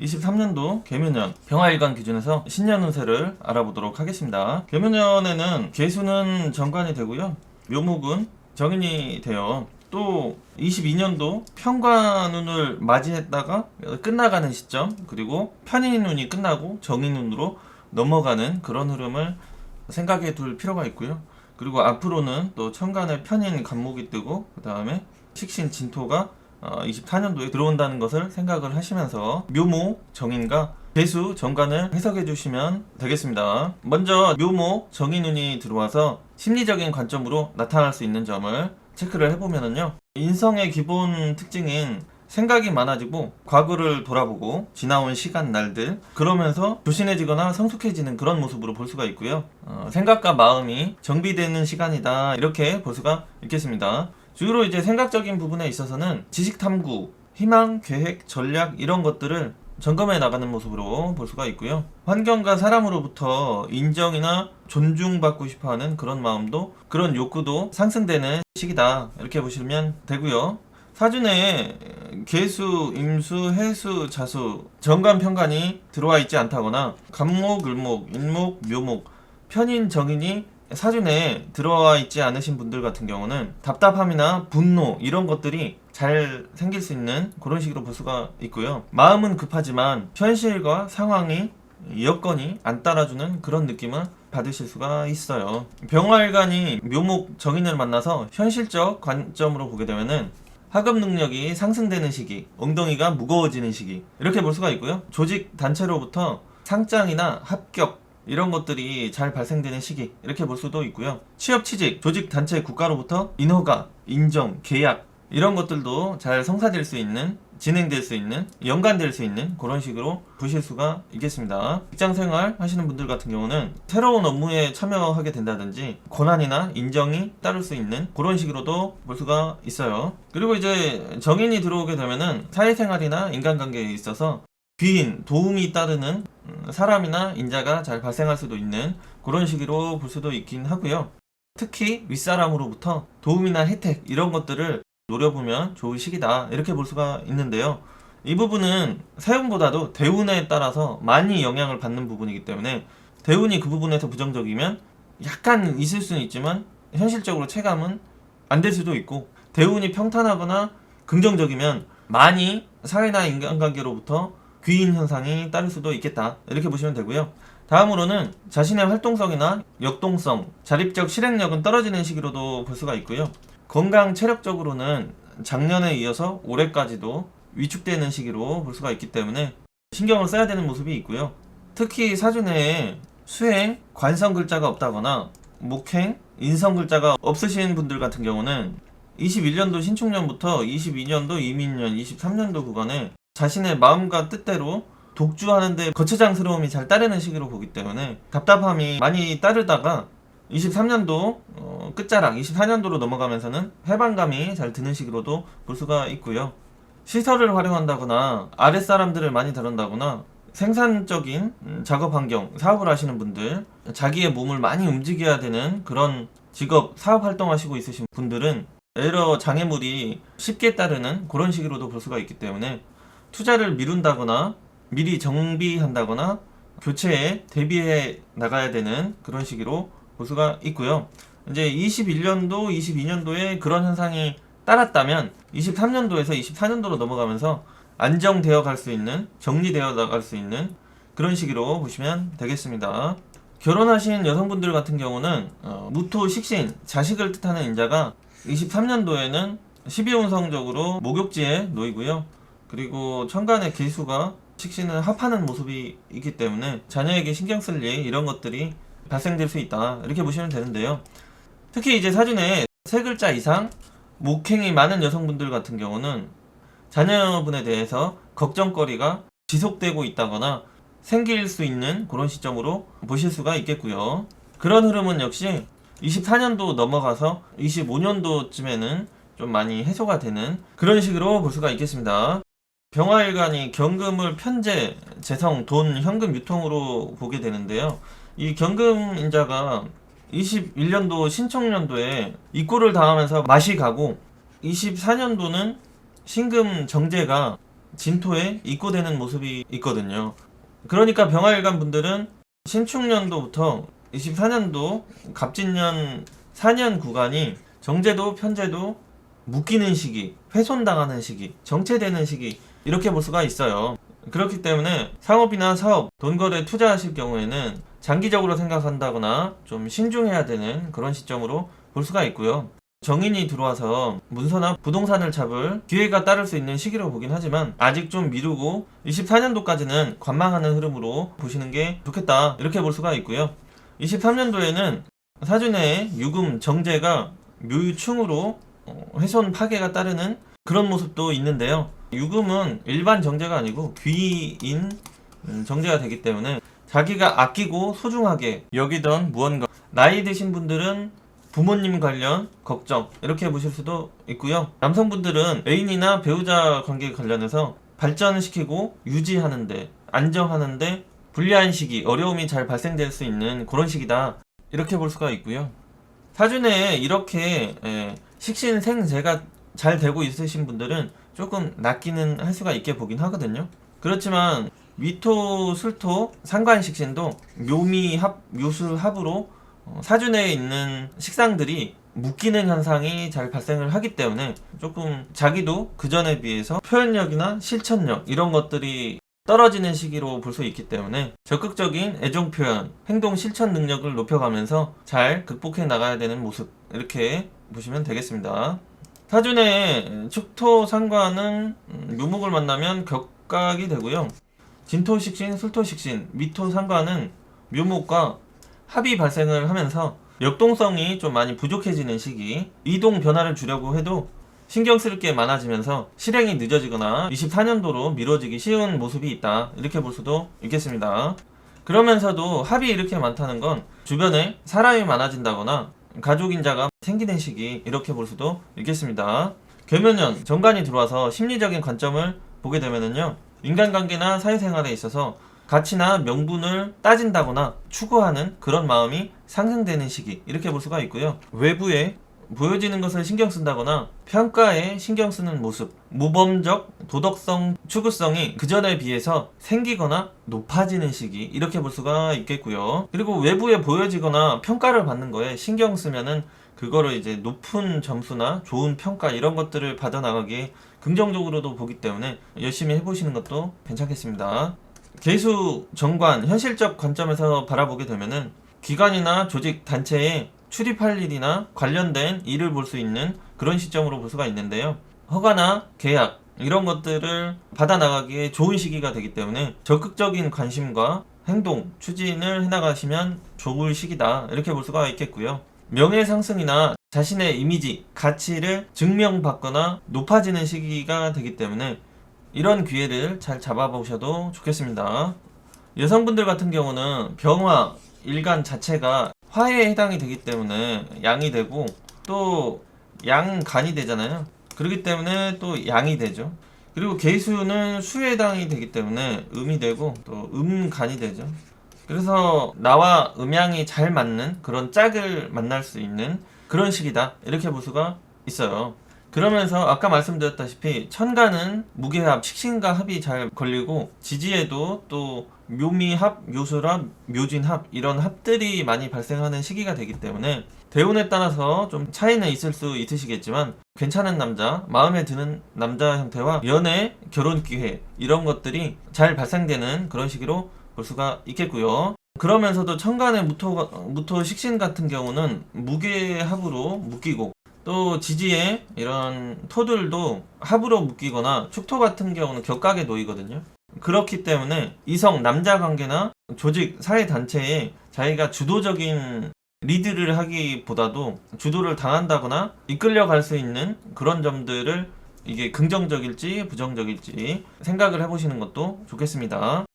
23년도 개묘년 병화일간 기준에서 신년 운세를 알아보도록 하겠습니다. 개묘년에는 개수는 정관이 되고요. 묘목은 정인이 돼요. 또 22년도 평관운을 맞이했다가 끝나가는 시점 그리고 편인운이 끝나고 정인운으로 넘어가는 그런 흐름을 생각해 둘 필요가 있고요. 그리고 앞으로는 또 천간에 편인 간목이 뜨고 그 다음에 식신 진토가 어, 24년도에 들어온다는 것을 생각을 하시면서 묘모 정인과 개수 정관을 해석해 주시면 되겠습니다. 먼저 묘모 정인운이 들어와서 심리적인 관점으로 나타날 수 있는 점을 체크를 해보면은요. 인성의 기본 특징인 생각이 많아지고 과거를 돌아보고 지나온 시간 날들 그러면서 조신해지거나 성숙해지는 그런 모습으로 볼 수가 있고요. 어, 생각과 마음이 정비되는 시간이다 이렇게 볼 수가 있겠습니다. 주로 이제 생각적인 부분에 있어서는 지식 탐구, 희망, 계획, 전략 이런 것들을 점검해 나가는 모습으로 볼 수가 있고요. 환경과 사람으로부터 인정이나 존중받고 싶어 하는 그런 마음도 그런 욕구도 상승되는 시기다. 이렇게 보시면 되고요. 사준에 개수, 임수, 해수, 자수, 정관, 편관이 들어와 있지 않다거나 간목, 을목, 인목, 묘목, 편인, 정인이 사준에 들어와 있지 않으신 분들 같은 경우는 답답함이나 분노 이런 것들이 잘 생길 수 있는 그런 식으로 볼 수가 있고요. 마음은 급하지만 현실과 상황이 여건이 안 따라주는 그런 느낌은 받으실 수가 있어요. 병화일간이 묘목 정인을 만나서 현실적 관점으로 보게 되면은 학업 능력이 상승되는 시기, 엉덩이가 무거워지는 시기 이렇게 볼 수가 있고요. 조직 단체로부터 상장이나 합격 이런 것들이 잘 발생되는 시기 이렇게 볼 수도 있고요. 취업 취직, 조직 단체 국가로부터 인허가, 인정, 계약 이런 것들도 잘 성사될 수 있는 진행될 수 있는 연관될 수 있는 그런 식으로 보실 수가 있겠습니다. 직장 생활 하시는 분들 같은 경우는 새로운 업무에 참여하게 된다든지 권한이나 인정이 따를 수 있는 그런 식으로도 볼 수가 있어요. 그리고 이제 정인이 들어오게 되면은 사회생활이나 인간관계에 있어서 귀인, 도움이 따르는 음, 사람이나 인자가 잘 발생할 수도 있는 그런 식으로 볼 수도 있긴 하고요. 특히 윗사람으로부터 도움이나 혜택 이런 것들을 노려보면 좋은 시기다 이렇게 볼 수가 있는데요. 이 부분은 세운보다도 대운에 따라서 많이 영향을 받는 부분이기 때문에 대운이 그 부분에서 부정적이면 약간 있을 수는 있지만 현실적으로 체감은 안 될 수도 있고 대운이 평탄하거나 긍정적이면 많이 사회나 인간관계로부터 귀인 현상이 따를 수도 있겠다 이렇게 보시면 되고요. 다음으로는 자신의 활동성이나 역동성, 자립적 실행력은 떨어지는 시기로도 볼 수가 있고요. 건강 체력적으로는 작년에 이어서 올해까지도 위축되는 시기로 볼 수가 있기 때문에 신경을 써야 되는 모습이 있고요. 특히 사주내에 수행, 관성 글자가 없다거나 목행, 인성 글자가 없으신 분들 같은 경우는 21년도 신축년부터 22년도 이민년, 23년도 구간에 자신의 마음과 뜻대로 독주하는데 거처장스러움이 잘 따르는 시기로 보기 때문에 답답함이 많이 따르다가 23년도 어, 끝자락 24년도로 넘어가면서는 해방감이 잘 드는 식으로도 볼 수가 있고요. 시설을 활용한다거나 아랫사람들을 많이 다룬다거나 생산적인 음, 작업 환경, 사업을 하시는 분들, 자기의 몸을 많이 움직여야 되는 그런 직업, 사업 활동하시고 있으신 분들은 에러 장애물이 쉽게 따르는 그런 식으로도 볼 수가 있기 때문에 투자를 미룬다거나 미리 정비한다거나 교체에 대비해 나가야 되는 그런 식으로 볼 수가 있고요. 이제 21년도, 22년도에 그런 현상이 따랐다면 23년도에서 24년도로 넘어가면서 안정되어 갈 수 있는, 정리되어 나갈 수 있는 그런 시기로 보시면 되겠습니다. 결혼하신 여성분들 같은 경우는 어, 무토 식신, 자식을 뜻하는 인자가 23년도에는 12운성적으로 목욕지에 놓이고요. 그리고 천간의 개수가 식신을 합하는 모습이 있기 때문에 자녀에게 신경 쓸 일 이런 것들이 발생될 수 있다 이렇게 보시면 되는데요. 특히 이제 사진에 세 글자 이상 목행이 많은 여성분들 같은 경우는 자녀분에 대해서 걱정거리가 지속되고 있다거나 생길 수 있는 그런 시점으로 보실 수가 있겠고요. 그런 흐름은 역시 24년도 넘어가서 25년도쯤에는 좀 많이 해소가 되는 그런 식으로 볼 수가 있겠습니다. 병화일간이 경금을 편제, 재성, 돈, 현금 유통으로 보게 되는데요. 이 경금 인자가 21년도 신청년도에 입고를 당하면서 맛이 가고 24년도는 신금 정제가 진토에 입고되는 모습이 있거든요. 그러니까 병화일간 분들은 신축년도부터 24년도 갑진년 4년 구간이 정제도 편제도 묶이는 시기, 훼손당하는 시기, 정체되는 시기 이렇게 볼 수가 있어요. 그렇기 때문에 상업이나 사업, 돈거래 투자하실 경우에는 장기적으로 생각한다거나 좀 신중해야 되는 그런 시점으로 볼 수가 있고요. 정인이 들어와서 문서나 부동산을 잡을 기회가 따를 수 있는 시기로 보긴 하지만 아직 좀 미루고 24년도까지는 관망하는 흐름으로 보시는 게 좋겠다 이렇게 볼 수가 있고요. 23년도에는 사준의 유금 정제가 묘유충으로 어, 훼손 파괴가 따르는 그런 모습도 있는데요. 유금은 일반 정제가 아니고 귀인 음, 정제가 되기 때문에 자기가 아끼고 소중하게 여기던 무언가 나이 드신 분들은 부모님 관련 걱정 이렇게 보실 수도 있고요. 남성분들은 애인이나 배우자 관계 관련해서 발전시키고 유지하는데 안정하는데 불리한 시기 어려움이 잘 발생될 수 있는 그런 시기다 이렇게 볼 수가 있고요. 사준에 이렇게 예, 식신생재가 잘 되고 있으신 분들은 조금 낫기는 할 수가 있게 보긴 하거든요. 그렇지만 위토, 술토, 상관식신도 묘미 합, 묘술 합으로 어, 사준에 있는 식상들이 묶이는 현상이 잘 발생을 하기 때문에 조금 자기도 그 전에 비해서 표현력이나 실천력 이런 것들이 떨어지는 시기로 볼 수 있기 때문에 적극적인 애정 표현, 행동 실천 능력을 높여가면서 잘 극복해 나가야 되는 모습 이렇게 보시면 되겠습니다. 사준의 축토 상관은 음, 묘목을 만나면 격각이 되고요. 진토식신, 술토식신, 미토 상관은 묘목과 합이 발생을 하면서 역동성이 좀 많이 부족해지는 시기 이동 변화를 주려고 해도 신경 쓸 게 많아지면서 실행이 늦어지거나 24년도로 미뤄지기 쉬운 모습이 있다 이렇게 볼 수도 있겠습니다 그러면서도 합이 이렇게 많다는 건 주변에 사람이 많아진다거나 가족 인 자가 생기는 시기 이렇게 볼 수도 있겠습니다 계면년 정관이 들어와서 심리적인 관점을 보게 되면은요 인간관계나 사회생활에 있어서 가치나 명분을 따진다거나 추구하는 그런 마음이 상승되는 시기 이렇게 볼 수가 있고요. 외부에 보여지는 것을 신경 쓴다거나 평가에 신경 쓰는 모습, 모범적 도덕성, 추구성이 그 전에 비해서 생기거나 높아지는 시기 이렇게 볼 수가 있겠고요. 그리고 외부에 보여지거나 평가를 받는 거에 신경 쓰면은 그거를 이제 높은 점수나 좋은 평가 이런 것들을 받아 나가기에 긍정적으로도 보기 때문에 열심히 해보시는 것도 괜찮겠습니다. 개수 정관 현실적 관점에서 바라보게 되면은 기관이나 조직 단체에 출입할 일이나 관련된 일을 볼 수 있는 그런 시점으로 볼 수가 있는데요. 허가나 계약 이런 것들을 받아 나가기에 좋은 시기가 되기 때문에 적극적인 관심과 행동 추진을 해나가시면 좋을 시기다 이렇게 볼 수가 있겠고요. 명예 상승이나 자신의 이미지, 가치를 증명받거나 높아지는 시기가 되기 때문에 이런 기회를 잘 잡아보셔도 좋겠습니다. 여성분들 같은 경우는 병화, 일간 자체가 화에 해당이 되기 때문에 양이 되고 또 양간이 되잖아요. 그렇기 때문에 또 양이 되죠. 그리고 개수는 수에 해당이 되기 때문에 음이 되고 또 음간이 되죠. 그래서 나와 음양이 잘 맞는 그런 짝을 만날 수 있는 그런 시기다. 이렇게 볼 수가 있어요. 그러면서 아까 말씀드렸다시피 천간은 무게합, 식신과 합이 잘 걸리고 지지에도 또 묘미합, 묘술합, 묘진합 이런 합들이 많이 발생하는 시기가 되기 때문에 대운에 따라서 좀 차이는 있을 수 있으시겠지만 괜찮은 남자, 마음에 드는 남자 형태와 연애, 결혼 기회 이런 것들이 잘 발생되는 그런 시기로 볼 수가 있겠고요. 그러면서도 천간의 무토, 무토 식신 같은 경우는 무게합으로 묶이고 또 지지에 이런 토들도 합으로 묶이거나 축토 같은 경우는 격각에 놓이거든요. 그렇기 때문에 이성 남자 관계나 조직 사회 단체에 자기가 주도적인 리드를 하기보다도 주도를 당한다거나 이끌려갈 수 있는 그런 점들을 이게 긍정적일지 부정적일지 생각을 해보시는 것도 좋겠습니다.